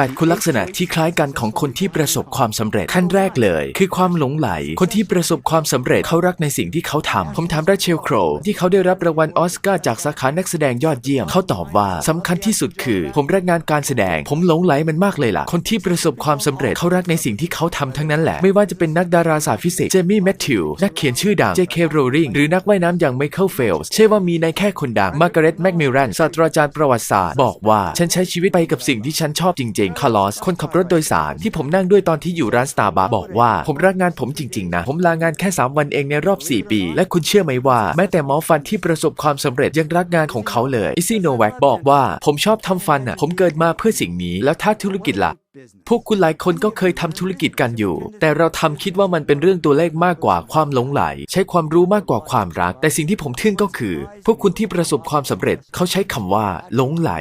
8 คุณลักษณะที่คล้ายกันของคนที่ประสบความสำเร็จขั้นแรกเลย คือความหลงไหล คนที่ประสบความสำเร็จเขารักในสิ่งที่เขาทำผมถามราเชลโครที่เขาได้รับรางวัลออสการ์จากสาขานักแสดงยอดเยี่ยม เขาตอบว่าสำคัญที่สุดคือ ผมรักงานการแสดง ผมหลงไหลมันมากเลยล่ะ คนที่ประสบความสำเร็จเขารักในสิ่งที่เขาทำทั้งนั้นแหละ ไม่ว่าจะเป็นนักดาราศาสตร์ฟิสิกส์เจมี่แมทธิวนักเขียนชื่อดัง J.K. Rowling หรือนักว่ายน้ำอย่างไมเคิลเฟลส์เชื่อว่ามีในแค่คนดังมาร์กาเร็ตแมคมิลรันศาสตราจารย์ประวัติศาสตร์บอกว่าฉันใช้ชีวิตไปกับสิ่งที่ฉันชอบจริงๆคาร์ลอส คนขับรถโดยสารที่ผมนั่งด้วยตอนที่อยู่ร้านสตาร์บัคบอกว่าผมรักงานผมจริง ๆ นะ ผมลางานแค่ 3 วันเองในรอบ 4 ปี และคุณเชื่อไหมว่า แม้แต่หมอฟันที่ประสบความสำเร็จยังรักงานของเขาเลยอิซี่โนแวกบอกว่าผมชอบทำฟันอะผมเกิดมาเพื่อสิ่งนี้ แล้วถ้าธุรกิจล่ะพวกคุณหลายคนก็เคยทำธุรกิจกันอยู่ แต่เราทำคิดว่ามันเป็นเรื่องตัวเลขมากกว่าความหลงไหล ใช้ความรู้มากกว่าความรัก แต่สิ่งที่ผมทึ่งก็คือ พวกคุณที่ประสบความสำเร็จเขาใช้คำว่าหลงไหล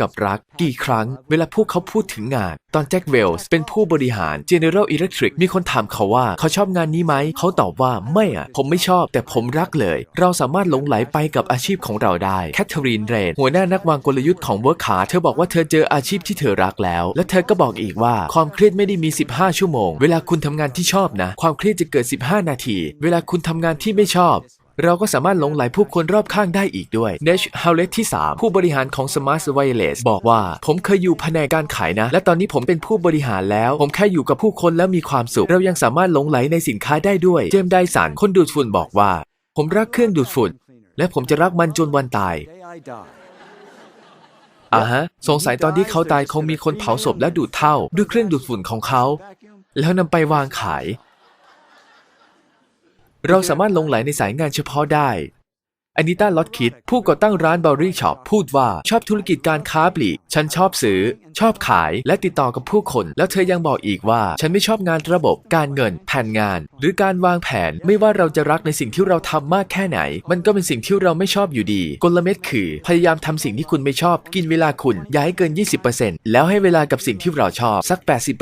กับรัก กี่ครั้ง เวลาพวกเขาพูดถึงงาน ตอนแจ็คเวลส์เป็นผู้บริหาร General Electric มีคนถามเขาว่าเขาชอบงานนี้ไหม เขาตอบว่าไม่อะผมไม่ชอบ แต่ผมรักเลย เราสามารถหลงไหลไปกับอาชีพของเราได้แคทเธอรีนเรนหัวหน้านักวางกลยุทธ์ของ Work Hard เธอบอกว่าเธอเจออาชีพที่เธอรักแล้ว และเธอก็บอกอีกว่าความเครียดไม่ได้มี 15 ชั่วโมง เวลาคุณทำงานที่ชอบนะ ความเครียดจะเกิด 15 นาที เวลาคุณทำงานที่ไม่ชอบ เราก็สามารถหลงไหลผู้คนรอบข้างได้อีกด้วยเนชฮาวเลตที่ 3 ผู้บริหารของ Smart Wireless บอกว่า ผมเคยอยู่แผนกการขายนะ และตอนนี้ผมเป็นผู้บริหารแล้ว ผมแค่อยู่กับผู้คนแล้วมีความสุข เรายังสามารถหลงไหลในสินค้าได้ด้วย เจมไดสันคนดูดฝุ่นบอกว่า ผมรักเครื่องดูดฝุ่น และผมจะรักมันจนวันตายอ่าฮะ สงสัยตอนที่เขาตายคงมีคนเผาศพและดูดเท่า ด้วยเครื่องดูดฝุ่นของเขา แล้วนำไปวางขาย เราสามารถลงไหลในสายงานเฉพาะได้ อนิต้าลอตคิด ผู้ก่อตั้งร้านบอรี่ช็อปพูดว่าชอบธุรกิจการค้าปลีก ฉันชอบซื้อ ชอบขาย และติดต่อกับผู้คน แล้วเธอยังบอกอีกว่า ฉันไม่ชอบงานระบบ การเงิน แผนงาน หรือการวางแผน ไม่ว่าเราจะรักในสิ่งที่เราทำมากแค่ไหน มันก็เป็นสิ่งที่เราไม่ชอบอยู่ดี กลเม็ดคือ พยายามทำสิ่งที่คุณไม่ชอบ กินเวลาคุณอย่าให้เกิน 20%แล้วให้เวลากับสิ่งที่เราชอบสัก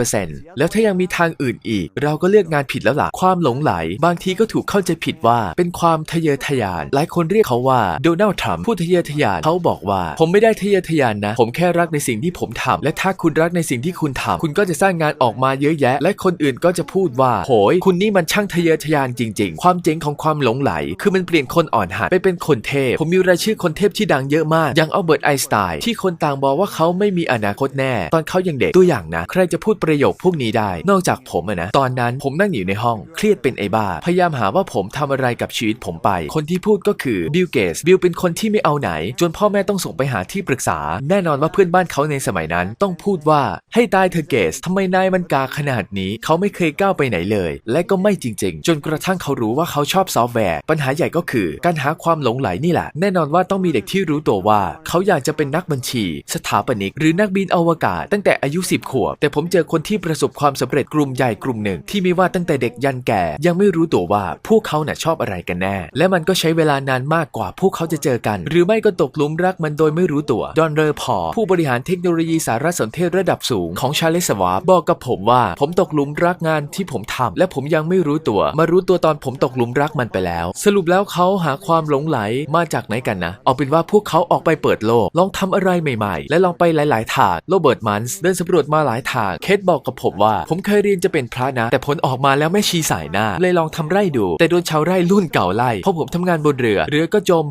80%แล้วถ้ายังมีทางอื่นอีก เราก็เลือกงานผิดแล้วล่ะความหลงไหล บางทีก็ถูกเข้าใจผิดว่าเป็นความทะเยอทะยาน หลายคนเรียกเขาว่าโดนัลด์ทรัมป์ผู้ทะเยอทะยานเขาบอกว่า ผมไม่ได้ทะเยอทะยานนะ ผมแค่รักในสิ่งที่ผมทำและถ้าคุณรักในสิ่งที่คุณทำคุณก็จะสร้างงานออกมาเยอะแยะ และคนอื่นก็จะพูดว่าโหยคุณนี่มันช่างทะเยอทะยานจริง ๆ ความเจ๋งของความหลงไหล คือมันเปลี่ยนคนอ่อนหัดไปเป็นคนเทพ ผมมีรายชื่อคนเทพที่ดังเยอะมากอย่างอัลเบิร์ตไอน์สไตน์ที่คนต่างบอกว่าเขาไม่มีอนาคตแน่ ตอนเขายังเด็กตัวอย่างนะ ใครจะพูดประโยคพวกนี้ได้ นอกจากผมอะนะตอนนั้นผมนั่งอยู่ในห้องเครียดเป็นไอ้บ้า พยายามหาว่าผมทำอะไรกับชีวิตผมไป คนที่พูดก็คือบิลเกสบิลเป็นคนที่ไม่เอาไหน จนพ่อแม่ต้องส่งไปหาที่ปรึกษา แน่นอนว่าเพื่อนบ้านเขาในสมัยนั้นต้องพูดว่าให้ตายเธอะเกสทำไมนายมันกาขนาดนี้ เขาไม่เคยก้าวไปไหนเลย และก็ไม่จริง ๆ จนกระทั่งเขารู้ว่าเขาชอบซอฟต์แวร์ ปัญหาใหญ่ก็คือการหาความหลงไหลนี่แหละ แน่นอนว่าต้องมีเด็กที่รู้ตัวว่า เขาอยากจะเป็นนักบัญชี สถาปนิก หรือนักบินอวกาศ ตั้งแต่อายุ 10 ขวบ แต่ผมเจอคนที่ประสบความสำเร็จกลุ่มใหญ่กลุ่มหนึ่ง ที่ไมีว่าตั้งแต่เด็กยันแก่ ยังไม่รู้ตัวว่าพวกเขาน่ะชอบอะไรกันแน่ และมันก็ใช้เวลานานมากกว่าพวกเขาจะเจอกัน หรือไม่ก็ตกหลุมรักมันโดยไม่รู้ตัว ดอนเรอร์พอร์ผู้บริหารเทคโนโลยีสารสนเทศระดับสูงของชาเลสวาบอกกับผมว่า ผมตกหลุมรักงานที่ผมทำและผมยังไม่รู้ตัว มารู้ตัวตอนผมตกหลุมรักมันไปแล้ว สรุปแล้วเขาหาความหลงไหลมาจากไหนกันนะเอาเป็นว่าพวกเขาออกไปเปิดโลก ลองทำอะไรใหม่ๆ และลองไปหลาย ๆ ทางโรเบิร์ตมันส์เดินสำรวจมาหลายทางเคทบอกกับผมว่า ผมเคยเรียนจะเป็นพระนะ แต่ผลออกมาแล้วไม่ชีสายหน้าเลยลองทำไร่ดู แต่โดนชาวไร่รุ่นเก่าไล่เพราะผมทำงานบนเรือเรือก็จม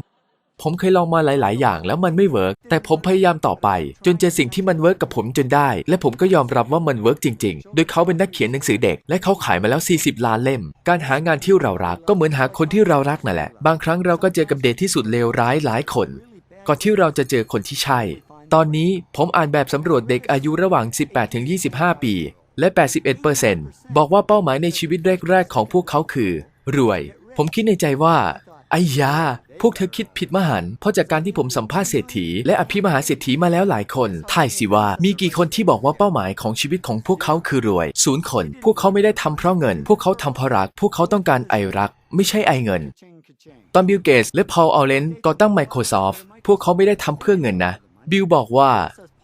ผมเคยลองมาหลาย ๆ อย่างแล้วมันไม่เวิร์กแต่ผมพยายามต่อไป จนเจอสิ่งที่มันเวิร์กกับผมจนได้ และผมก็ยอมรับว่ามันเวิร์กจริง ๆ โดยเขาเป็นนักเขียนหนังสือเด็ก และเขาขายมาแล้ว 40 ล้านเล่ม การหางานที่เรารักก็เหมือนหาคนที่เรารักนั่นแหละ บางครั้งเราก็เจอกับเดทที่สุดเลวร้ายหลายคน ก่อนที่เราจะเจอคนที่ใช่ ตอนนี้ผมอ่านแบบสำรวจเด็กอายุระหว่าง 18-25 ปี และ 81%บอกว่าเป้าหมายในชีวิตแรก ๆ ของพวกเขาคือ รวย ผมคิดในใจว่า ไอ้ยา พวกเธอคิดผิดมหันต์เพราะจากการที่ผมสัมภาษณ์เศรษฐี และอภิมหาเศรษฐีมาแล้วหลายคนทายสิว่ามีกี่คนที่บอกว่าเป้าหมายของชีวิตของพวกเขาคือรวยศูนย์คน พวกเขาไม่ได้ทำเพราะเงิน พวกเขาทำเพราะรัก พวกเขาต้องการไอรัก ไม่ใช่ไอเงิน ตอนบิลเกตส์และพอลอัลเลนก่อตั้ง Microsoft พวกเขาไม่ได้ทำเพื่อเงินนะ บิลบอกว่า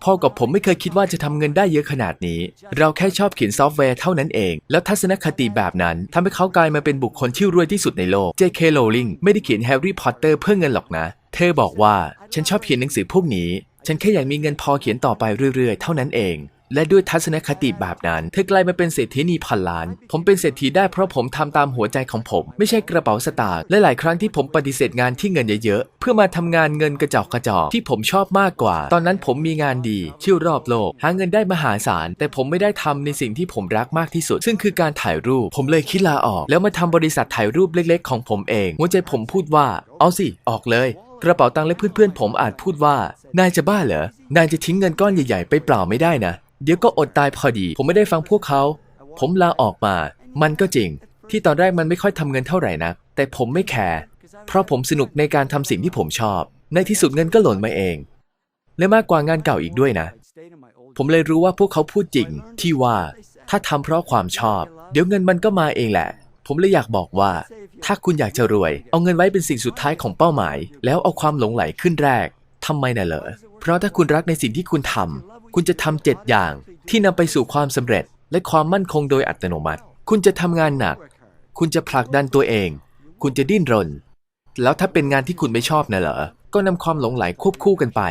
พ่อกับผมไม่เคยคิดว่าจะทำเงินได้เยอะขนาดนี้ เราแค่ชอบเขียนซอฟต์แวร์เท่านั้นเอง แล้วทัศนคติแบบนั้นทำให้เขากลายมาเป็นบุคคลที่รวยที่สุดในโลก J.K. Rowling ไม่ได้เขียนแฮร์รี่พอตเตอร์เพื่อเงินหรอกนะ เธอบอกว่า ฉันชอบเขียนหนังสือพวกนี้ ฉันแค่อยากมีเงินพอเขียนต่อไปเรื่อยๆ เท่านั้นเอง และด้วยทัศนคติแบบนั้น เธอกลายมาเป็นเศรษฐีนีพันล้าน ผมเป็นเศรษฐีได้เพราะผมทำตามหัวใจของผม ไม่ใช่กระเป๋าสตางค์และหลายครั้งที่ผมปฏิเสธงานที่เงินเยอะๆ เพื่อมาทำงานเงินกระจอกกระจอกที่ผมชอบมากกว่า ตอนนั้นผมมีงานดีเที่ยวรอบโลก หาเงินได้มหาศาล แต่ผมไม่ได้ทำในสิ่งที่ผมรักมากที่สุด ซึ่งคือการถ่ายรูป ผมเลยคิดลาออก แล้วมาทำบริษัทถ่ายรูปเล็ก ๆ ของผมเอง หัวใจผมพูดว่า เอาสิ ออกเลยกระเป๋าตังค์และเพื่อนๆผมอาจพูดว่า นายจะบ้าเหรอ นายจะทิ้งเงินก้อนใหญ่ๆ ไปเปล่าไม่ได้นะ เดี๋ยวก็อดตายพอดี ผมไม่ได้ฟังพวกเขา ผมลาออกมา มันก็จริง ที่ตอนแรกมันไม่ค่อยทำเงินเท่าไหร่นะแต่ผมไม่แคร์ เพราะผมสนุกในการทำสิ่งที่ผมชอบ ในที่สุดเงินก็หล่นมาเอง และมากกว่างานเก่าอีกด้วยนะ ผมเลยรู้ว่าพวกเขาพูดจริง ที่ว่า ถ้าทำเพราะความชอบ เดี๋ยวเงินมันก็มาเองแหละ ผมเลยอยากบอกว่า ถ้าคุณอยากจะรวย เอาเงินไว้เป็นสิ่งสุดท้ายของเป้าหมาย แล้วเอาความหลงไหลขึ้นแรกทำไมน่ะเหรอ เพราะถ้าคุณรักในสิ่งที่คุณทำ คุณจะทำเจ็ดอย่างที่นำไปสู่ความสำเร็จ และความมั่นคงโดยอัตโนมัติ คุณจะทำงานหนัก คุณจะผลักดันตัวเอง คุณจะดิ้นรน แล้วถ้าเป็นงานที่คุณไม่ชอบนะเหรอ ก็นำความหลงไหลควบคู่กันไป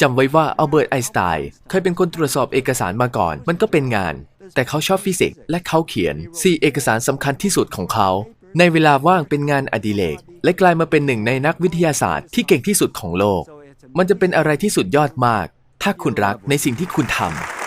จำไว้ว่าอัลเบิร์ตไอน์สไตน์เคยเป็นคนตรวจสอบเอกสารมาก่อน มันก็เป็นงาน แต่เขาชอบฟิสิกส์และเขาเขียน4เอกสารสำคัญที่สุดของเขา ในเวลาว่างเป็นงานอดิเรกและกลายมาเป็นหนึ่งในนักวิทยาศาสตร์ที่เก่งที่สุดของโลก มันจะเป็นอะไรที่สุดยอดมาก ถ้าคุณรักในสิ่งที่คุณทำ